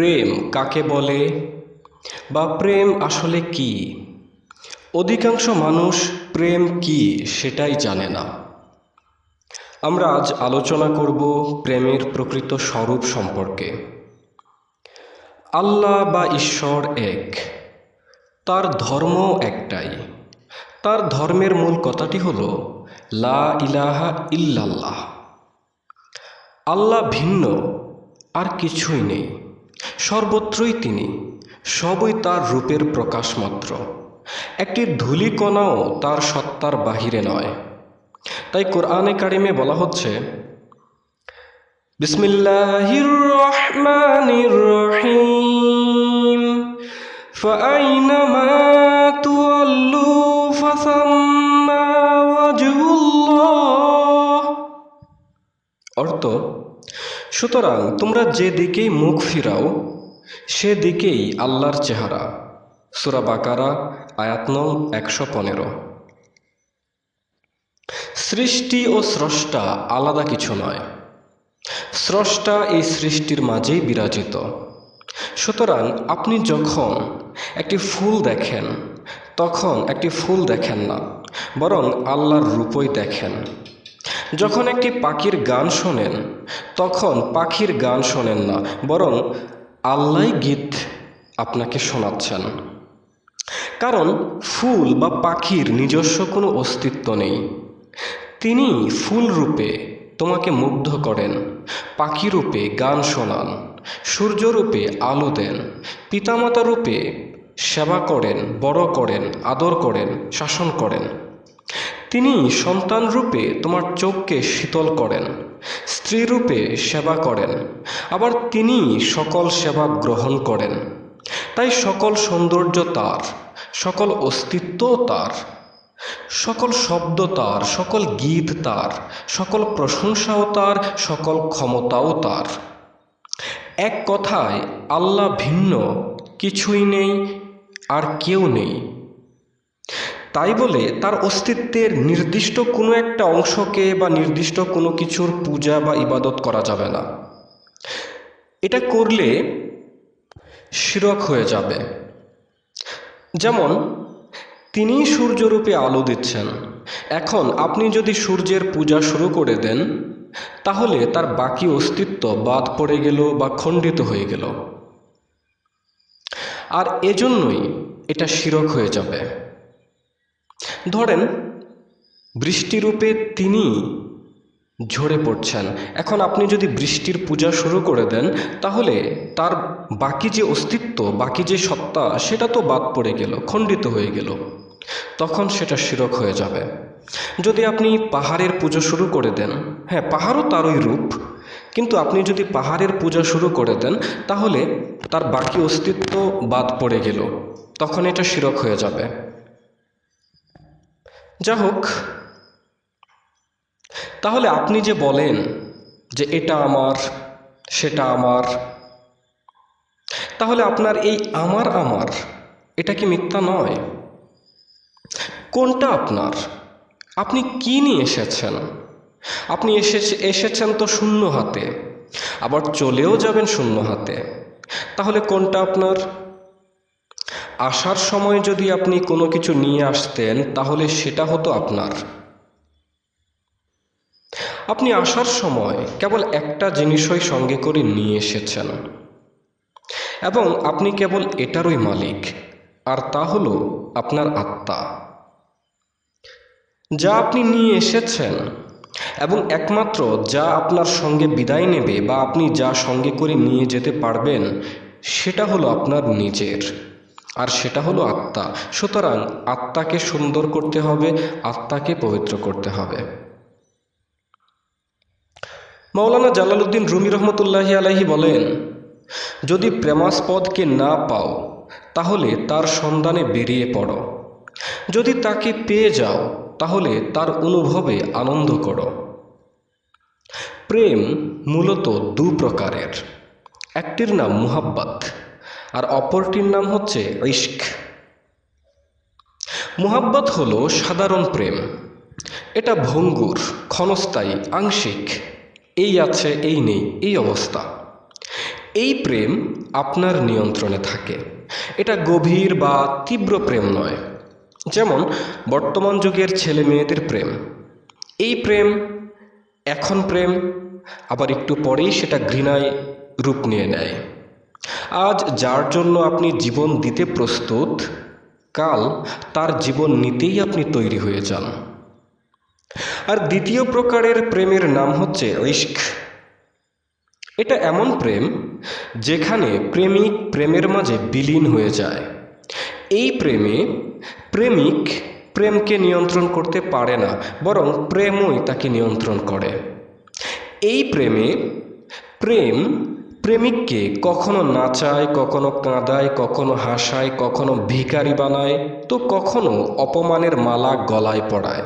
প্রেম কাকে বলে বা প্রেম আসলে কি? অধিকাংশ মানুষ প্রেম কি সেটাই জানে না। আমরা আজ আলোচনা করব প্রেমের প্রকৃত স্বরূপ সম্পর্কে। আল্লাহ বা ঈশ্বর এক, তার ধর্ম একটাই। তার ধর্মের মূল কথাটি হল, লা ইলাহা ইল্লাল্লাহ। আল্লাহ ভিন্ন, আর কিছুই নেই। সর্বত্রই তিনি সবই তার রূপের প্রকাশ মাত্র একটি ধূলিকণাও তার সত্তার বাহিরে নয় তাই কোরআনে কারিমে বলা হচ্ছে বিসমিল্লাহির রহমানির রহিম فأينما تولوا فثم وجه الله অর্থ সুতরাং তোমরা যেদিকেই মুখ ফিরাও, সেদিকেই আল্লাহর চেহারা। সুরা বাকারা, আয়াত নং একশো পনেরো। সৃষ্টি ও স্রষ্টা আলাদা কিছু নয়। স্রষ্টা এই সৃষ্টির মাঝেই বিরাজিত। সুতরাং আপনি যখন একটি ফুল দেখেন, তখন একটি ফুল দেখেন না, বরং আল্লাহর রূপই দেখেন। যখন একটি পাখির গান শোনেন, তখন পাখির গান শোনেন না, বরং আল্লাহ গীত আপনাকে শোনাচ্ছেন। কারণ ফুল বা পাখির নিজস্ব কোনো অস্তিত্ব নেই। তিনি ফুল রূপে তোমাকে মুগ্ধ করেন, পাখি রূপে গান শোনান সূর্যরূপে আলো দেন, পিতামাতা রূপে সেবা করেন, বড় করেন, আদর করেন, শাসন করেন। তিনি সন্তান রূপে তোমার চোখকে শীতল করেন, স্ত্রী রূপে সেবা করেন, আবার তিনি সকল সেবা গ্রহণ করেন। তাই সকল সৌন্দর্য তার, সকল অস্তিত্ব তার, সকল শব্দ তার, সকল গীত তার, সকল প্রশংসাও তার, সকল ক্ষমতাও তার। এক কথায়, আল্লাহ ভিন্ন, কিছুই নেই, আর কেউ নেই। তাই বলে তার অস্তিত্বের নির্দিষ্ট কোনো একটা অংশকে বা নির্দিষ্ট কোনো কিছুর পূজা বা ইবাদত করা যাবে না। এটা করলে শিরক হয়ে যাবে। যেমন, তিনি সূর্যরূপে আলো দিচ্ছেন। এখন আপনি যদি সূর্যের পূজা শুরু করে দেন, তাহলে তার বাকি অস্তিত্ব বাদ পড়ে গেল বা খণ্ডিত হয়ে গেল। আর এজন্যই এটা শিরক হয়ে যাবে। ধরেন, বৃষ্টিরূপে তিনি ঝরে পড়ছেন। এখন আপনি যদি বৃষ্টির পূজা শুরু করে দেন, তাহলে তার বাকি যে অস্তিত্ব, বাকি যে সত্তা, সেটা তো বাদ পড়ে গেল, খণ্ডিত হয়ে গেল। তখন সেটা শিরক হয়ে যাবে। যদি আপনি পাহাড়ের পুজো শুরু করে দেন হ্যাঁ পাহাড়ও তারই রূপ, কিন্তু আপনি যদি পাহাড়ের পূজা শুরু করে দেন, তাহলে তার বাকি অস্তিত্ব বাদ পড়ে গেল। তখন এটা শিরক হয়ে যাবে। যা হোক তাহলে আপনি যে বলেন যে এটা আমার, সেটা আমার, তাহলে আপনার এই আমার আমার, এটা কি মিথ্যা নয়? কোনটা আপনার? আপনি কি নিয়ে এসেছেন? আপনি এসে এসেছেন তো শূন্য হাতে, আবার চলেও যাবেন শূন্য হাতে, তাহলে কোনটা আপনার? আসার সময় যদি আপনি কোনো কিছু নিয়ে আসতেন, তাহলে সেটা হতো আপনার। আপনি আসার সময় কেবল একটা জিনিসই সঙ্গে করে নিয়ে এসেছেন। এবং আপনি কেবল এটারই মালিক, আর তা হলো আপনার আত্মা। যা আপনি নিয়ে এসেছেন, এবং একমাত্র যা আপনার সঙ্গে বিদায় নেবে বা আপনি যা সঙ্গে করে নিয়ে যেতে পারবেন, সেটা হলো আপনার নিজের। আর সেটা হলো আত্মা। সুতরাং আত্মাকে সুন্দর করতে হবে, আত্মাকে পবিত্র করতে হবে। মৌলানা জালালউদ্দিন রুমি রহমতুল্লাহি আলাহি বলেন, যদি প্রেমাস্পদকে না পাও, তাহলে তার সন্ধানে বেরিয়ে পড়ো। যদি তাকে পেয়ে যাও, তাহলে তার অনুভবে আনন্দ করো। প্রেম মূলত দু প্রকারের একটির নাম মুহাব্বাত আর অপরটির নাম হচ্ছে ইশক। মুহাব্বত হলো সাধারণ প্রেম। এটা ভঙ্গুর, ক্ষণস্থায়ী, আংশিক। এই আছে, এই নেই, এই অবস্থা। এই প্রেম আপনার নিয়ন্ত্রণে থাকে। এটা গভীর বা তীব্র প্রেম নয়। যেমন বর্তমান যুগের ছেলে মেয়েদের প্রেম। এই প্রেম, এখন প্রেম, আবার একটু পরেই সেটা ঘৃণায় রূপ নিয়ে নেয়। আজ যার জন্য আপনি জীবন দিতে প্রস্তুত, কাল তার জীবন নিতেই আপনি তৈরি হয়ে যান। আর দ্বিতীয় প্রকারের প্রেমের নাম হচ্ছে ইস্ক এটা এমন প্রেম যেখানে প্রেমিক প্রেমের মাঝে বিলীন হয়ে যায়। এই প্রেমে প্রেমিক প্রেমকে নিয়ন্ত্রণ করতে পারে না, বরং প্রেমই তাকে নিয়ন্ত্রণ করে। এই প্রেমে প্রেম প্রেমিককে কখনো নাচায়, কখনো কাঁদায়, কখনো হাসায়, কখনো ভিখারি বানায়, তো কখনো অপমানের মালা গলায় পড়ায়।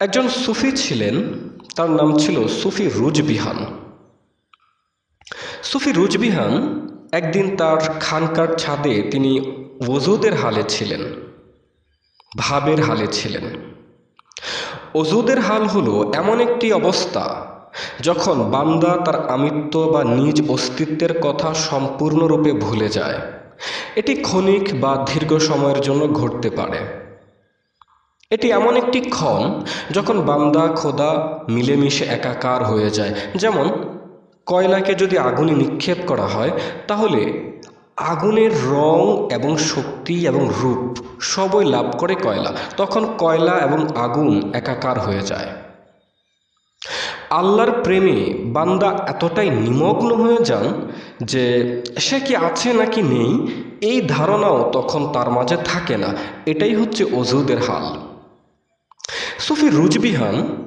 একজন সুফি ছিলেন, তার নাম ছিল সুফি রুজবিহান। সুফি রুজবিহান একদিন তার খানকার ছাদে তিনি ওজুদের হালে ছিলেন, ভাবের হালে ছিলেন। অজুদের হাল হলো এমন একটি অবস্থা যখন বান্দা তার আমিত্ব বা নিজ অস্তিত্বের কথা সম্পূর্ণরূপে ভুলে যায়, এটি ক্ষণিক বা দীর্ঘ সময়ের জন্য ঘটতে পারে। এটি এমন একটি ক্ষণ যখন বান্দা, খোদা মিলেমিশে একাকার হয়ে যায়। যেমন, কয়লাকে যদি আগুনে নিক্ষেপ করা হয়, তাহলে আগুনের রং এবং শক্তি এবং রূপ সবই লাভ করে কয়লা। তখন কয়লা এবং আগুন একাকার হয়ে যায়। আল্লাহর প্রেমে বান্দা এতটাই নিমগ্ন হয়ে যান যে সে কি আছে নাকি নেই, এই ধারণাও তখন তার মাঝে থাকে না। এটাই হচ্ছে অজুদের হাল। সুফি রুজবিহান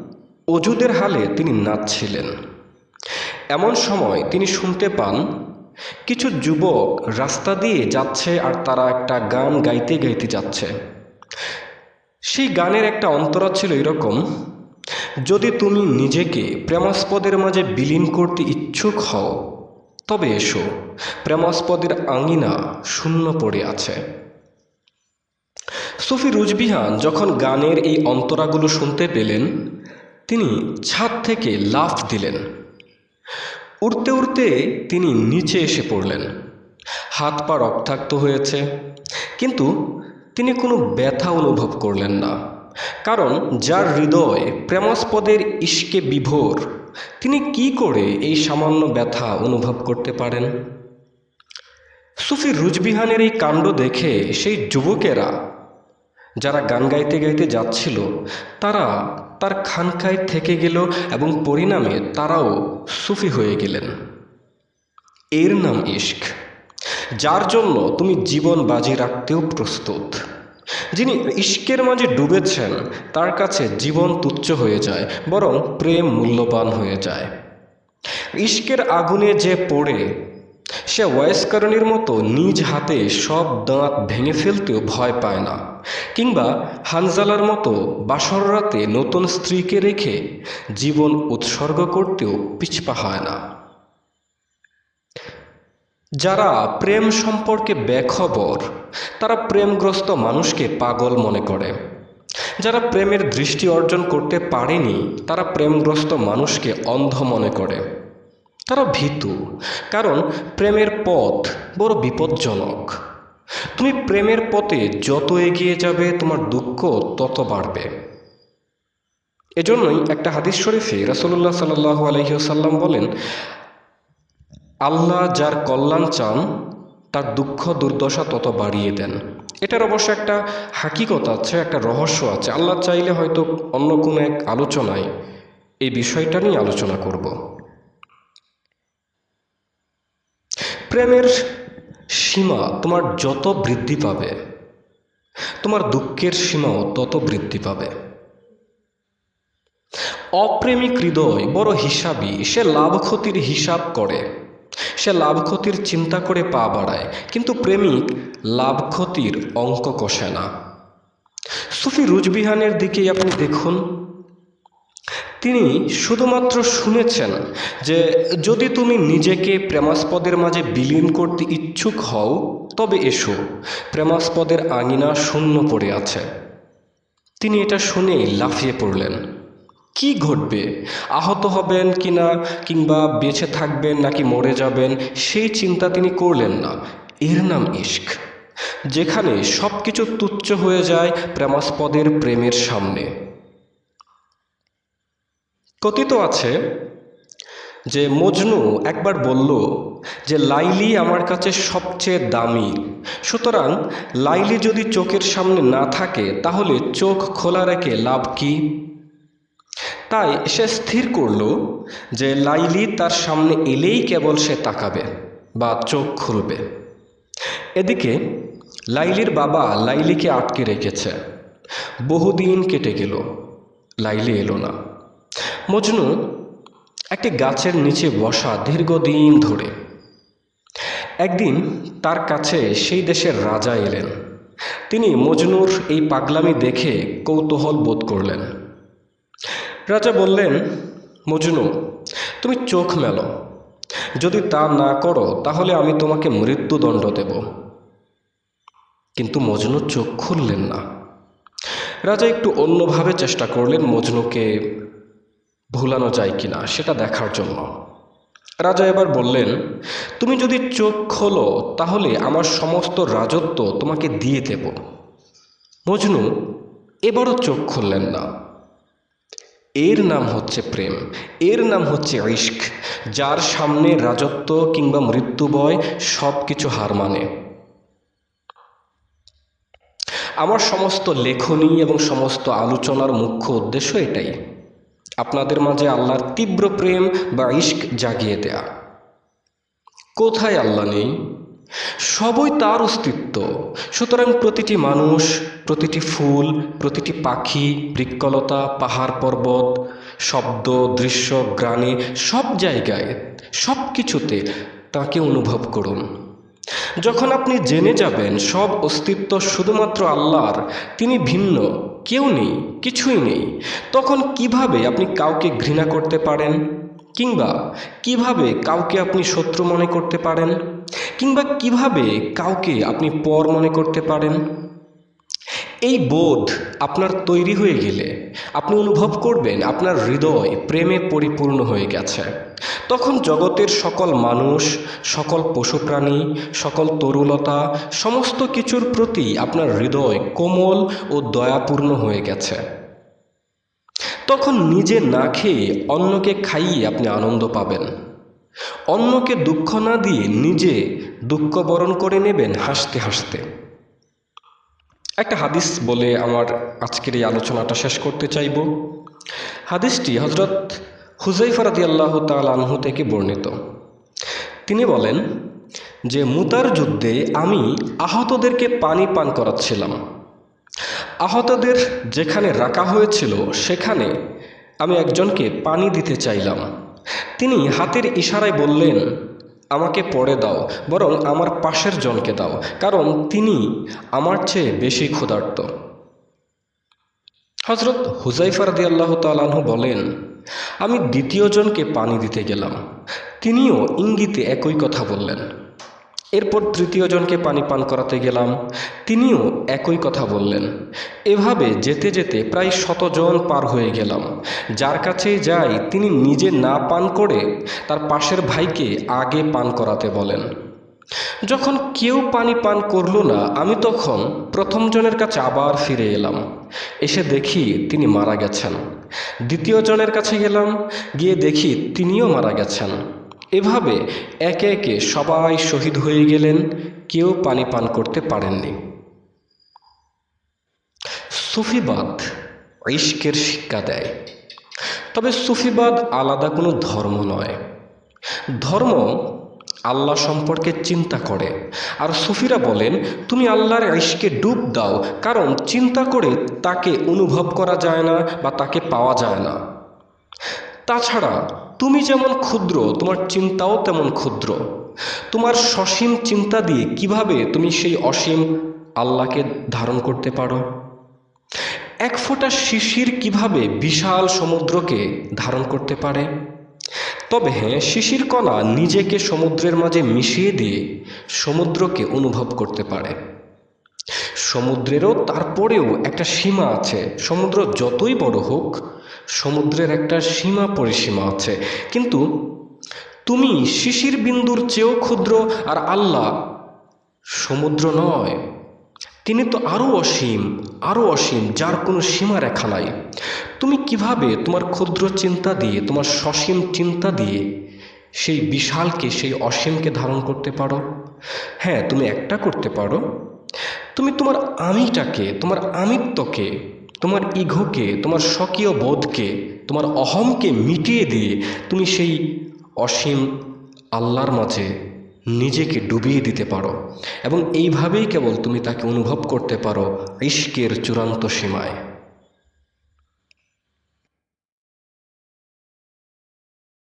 অজুদের হালে তিনি নাচছিলেন। এমন সময় তিনি শুনতে পান, কিছু যুবক রাস্তা দিয়ে যাচ্ছে আর তারা একটা গান গাইতে গাইতে যাচ্ছে। সেই গানের একটা অন্তরা ছিল এরকম যদি তুমি নিজেকে প্রেমাস্পদের মাঝে বিলীন করতে ইচ্ছুক হও, তবে এসো, প্রেমাস্পদের আঙিনা শূন্য পড়ে আছে। সুফি রুজবিহান যখন গানের এই অন্তরাগুলো শুনতে পেলেন, তিনি ছাদ থেকে লাফ দিলেন। উড়তে উড়তে তিনি নিচে এসে পড়লেন। হাত পা রক্তাক্ত হয়েছে, কিন্তু তিনি কোনো ব্যথা অনুভব করলেন না। কারণ যার হৃদয় প্রেমাস্পদের ইস্কে বিভোর, তিনি কি করে এই সামান্য ব্যথা অনুভব করতে পারেন? সুফি রুজবিহানের এই কাণ্ড দেখে সেই যুবকেরা, যারা গান গাইতে গাইতে যাচ্ছিল, তারা তার খানকায় থেকে গেল এবং পরিণামে তারাও সুফি হয়ে গেলেন। এর নাম ইশক, যার জন্য তুমি জীবন বাজি রাখতেও প্রস্তুত। যিনি ইস্কের মাঝে ডুবেছেন, তার কাছে জীবন তুচ্ছ হয়ে যায়, বরং প্রেম মূল্যবান হয়ে যায়। ইস্কের আগুনে যে পড়ে, সে ওয়েস্করণীর মতো নিজ হাতে সব দাঁত ভেঙে ফেলতেও ভয় পায় না। কিংবা হানজালার মতো বাসর রাতে নতুন স্ত্রীকে রেখে জীবন উৎসর্গ করতেও পিছপা হয় না। যারা প্রেম সম্পর্কে বেখবর, তারা প্রেমগ্রস্ত মানুষকে পাগল মনে করে। যারা প্রেমের দৃষ্টি অর্জন করতে পারেনি, তারা প্রেমগ্রস্ত মানুষকে অন্ধ মনে করে। তারা ভীতু, কারণ প্রেমের পথ বড় বিপজ্জনক। তুমি প্রেমের পথে যত এগিয়ে যাবে, তোমার দুঃখ তত বাড়বে। এজন্যই একটা হাদিস শরীফে রাসুল্লাহ সাল্লাহ আলহিসাল্লাম বলেন আল্লাহ যার কল্যাণ চান, তার দুঃখ, দুর্দশা তত বাড়িয়ে দেন। এটার অবশ্য একটা হাকিকত আছে, একটা রহস্য আছে। আল্লাহ চাইলে হয়তো অন্য কোনো এক আলোচনায় এই বিষয়টা নিয়ে আলোচনা করব। প্রেমের সীমা তোমার যত বৃদ্ধি পাবে, তোমার দুঃখের সীমাও তত বৃদ্ধি পাবে। অপ্রেমিক হৃদয় বড় হিসাবই সে লাভ ক্ষতির হিসাব করে। সে লাভ ক্ষতির চিন্তা করে পা বাড়ায়, কিন্তু প্রেমিক লাভ ক্ষতির অঙ্ক কষে না। সুফি রুজবিহানের দিকেই আপনি দেখুন। তিনি শুধুমাত্র শুনেছেন যে, যদি তুমি নিজেকে প্রেমাস্পদের মাঝে বিলীন করতে ইচ্ছুক হও, তবে এসো, প্রেমাস্পদের আঙিনা শূন্য পড়ে আছে। তিনি এটা শুনেই লাফিয়ে পড়লেন। কি ঘটবে? আহত হবেন কি না কিংবা বেঁচে থাকবেন নাকি মরে যাবেন, সেই চিন্তা তিনি করলেন না। এর নাম ইশক, যেখানে সব কিছু তুচ্ছ হয়ে যায় প্রেমাস্পদের প্রেমের সামনে। কথিত আছে যে মজনু একবার বলল যে, লাইলি আমার কাছে সবচেয়ে দামি। সুতরাং লাইলি যদি চোখের সামনে না থাকে, তাহলে চোখ খোলা রেখে লাভ কি? তাই সে স্থির করল যে লাইলি তার সামনে এলেই কেবল সে তাকাবে বা চোখ খুলবে। এদিকে লাইলির বাবা লাইলিকে আটকে রেখেছে। বহুদিন কেটে গেল, লাইলি এলো না। মজনু একটি গাছের নিচে বসা দীর্ঘদিন ধরে। একদিন তার কাছে সেই দেশের রাজা এলেন। তিনি মজনুর এই পাগলামি দেখে কৌতূহল বোধ করলেন। রাজা বললেন, মজনু, তুমি চোখ মেলো। যদি তা না করো, তাহলে আমি তোমাকে মৃত্যুদণ্ড দেব। কিন্তু মজনু চোখ খুললেন না। রাজা একটু অন্যভাবে চেষ্টা করলেন মজনুকে ভুলানো যায় কিনা, সেটা দেখার জন্য। রাজা এবার বললেন, তুমি যদি চোখ খোলো, তাহলে আমার সমস্ত রাজত্ব তোমাকে দিয়ে দেব। মজনু এবারও চোখ খুললেন না। এর নাম হচ্ছে প্রেম। এর নাম হচ্ছে ইস্ক যার সামনে রাজত্ব কিংবা মৃত্যুবয় সব কিছু হার মানে। আমার সমস্ত লেখনী এবং সমস্ত আলোচনার মুখ্য উদ্দেশ্য এটাই। আপনাদের মাঝে আল্লাহর তীব্র প্রেম বা ইস্ক জাগিয়ে দেয়া। কোথায় আল্লাহ নেই? সবই তার অস্তিত্ব। সুতরাং প্রতিটি মানুষ, প্রতিটি ফুল, প্রতিটি পাখি, বৃক্ষলতা, পাহাড় পর্বত, শব্দ, দৃশ্য গ্রানে সব জায়গায়, সব কিছুতে তাকে অনুভব করুন। যখন আপনি জেনে যাবেন সব অস্তিত্ব শুধুমাত্র আল্লাহর, তিনি ভিন্ন, কেউ নেই, কিছুই নেই, তখন কীভাবে আপনি কাউকে ঘৃণা করতে পারেন? কিংবা কীভাবে কাউকে আপনি শত্রু মনে করতে পারেন? কিংবা কীভাবে কাউকে আপনি পর মনে করতে পারেন? এই বোধ আপনার তৈরি হয়ে গেলে আপনি অনুভব করবেন আপনার হৃদয় প্রেমে পরিপূর্ণ হয়ে গেছে। তখন জগতের সকল মানুষ, সকল পশু প্রাণী সকল তরুলতা, সমস্ত কিছুর প্রতি আপনার হৃদয় কোমল ও দয়াপূর্ণ হয়ে গেছে। তখন নিজে না খেয়ে অন্যকে খাইয়ে আপনি আনন্দ পাবেন। অন্যকে দুঃখ না দিয়ে নিজে দুঃখ বরণ করে নেবেন হাসতে হাসতে। একটা হাদিস বলে আমার আজকের এই আলোচনাটা শেষ করতে চাইব। হাদিসটি হজরত হুজাইফা রাদি আল্লাহ তালানহু থেকে বর্ণিত। তিনি বলেন যে, মুতার যুদ্ধে আমি আহতদেরকে পানি পান করাচ্ছিলাম। আহতদের যেখানে রাখা হয়েছিল, সেখানে আমি একজনকে পানি দিতে চাইলাম। তিনি হাতের ইশারায় বললেন, আমাকে পড়ে দাও, বরং আমার পাশের জনকে দাও, কারণ তিনি আমার চেয়ে বেশি ক্ষুধার্ত। হজরত হুজাইফার দি আল্লাহ তালাহু বলেন, আমি দ্বিতীয় জনকে পানি দিতে গেলাম। তিনিও ইঙ্গিতে একই কথা বললেন। এরপর তৃতীয় জনকে পানি পান করাতে গেলাম। তিনিও একই কথা বললেন। এভাবে যেতে যেতে প্রায় শতজন পার হয়ে গেলাম। যার কাছে যাই তিনি নিজে না পান করে তার পাশের ভাইকে আগে পান করাতে বলেন। যখন কেউ পানি পান করল না, আমি তখন প্রথম জনের কাছে আবার ফিরে এলাম। এসে দেখি তিনি মারা গেছেন। দ্বিতীয় জনের কাছে গেলাম, গিয়ে দেখি তিনিও মারা গেছেন। এভাবে একে একে সবাই শহীদ হয়ে গেলেন, কেউ পানি পান করতে পারেননি। সুফিবাদ ইস্কের শিক্ষা দেয়। তবে সুফিবাদ আলাদা কোনো ধর্ম নয়। ধর্ম আল্লাহ সম্পর্কে চিন্তা করে। আর সুফিরা বলেন, তুমি আল্লাহর ইশকে ডুব দাও, কারণ চিন্তা করে তাকে অনুভব করা যায় না বা তাকে পাওয়া যায় না। তাছাড়া তুমি যেমন ক্ষুদ্র, তোমার চিন্তাও তেমন ক্ষুদ্র। তোমার সসীম চিন্তা দিয়ে কীভাবে তুমি সেই অসীম আল্লাহকে ধারণ করতে পারো? এক ফোঁটা শিশির কীভাবে বিশাল সমুদ্রকে ধারণ করতে পারে? তবে হ্যাঁ শিশির কণা নিজেকে সমুদ্রের মাঝে মিশিয়ে দিয়ে সমুদ্রকে অনুভব করতে পারে। সমুদ্রেরও তারপরেও একটা সীমা আছে। সমুদ্র যতই বড় হোক সমুদ্রের একটা সীমা পরিসীমা আছে। কিন্তু তুমি শিশির বিন্দুর চেয়েও ক্ষুদ্র আর আল্লাহ সমুদ্র নয়। তিনি তো আরও অসীম আরও অসীম, যার কোনো সীমা রেখা নাই। তুমি কীভাবে তোমার ক্ষুদ্র চিন্তা দিয়ে, তোমার সসীম চিন্তা দিয়ে সেই বিশালকে, সেই অসীমকে ধারণ করতে পারো? হ্যাঁ তুমি একটা করতে পারো। তুমি তোমার আমিটাকে, তোমার আমিত্বকে তোমার ইঘোকে তোমার স্বকীয় বোধকে, তোমার অহমকে মিটিয়ে দিয়ে তুমি সেই অসীম আল্লাহর মাঝে নিজেকে ডুবিয়ে দিতে পারো। এবং এইভাবেই কেবল তুমি তাকে অনুভব করতে পারো ইস্কের চূড়ান্ত সীমায়।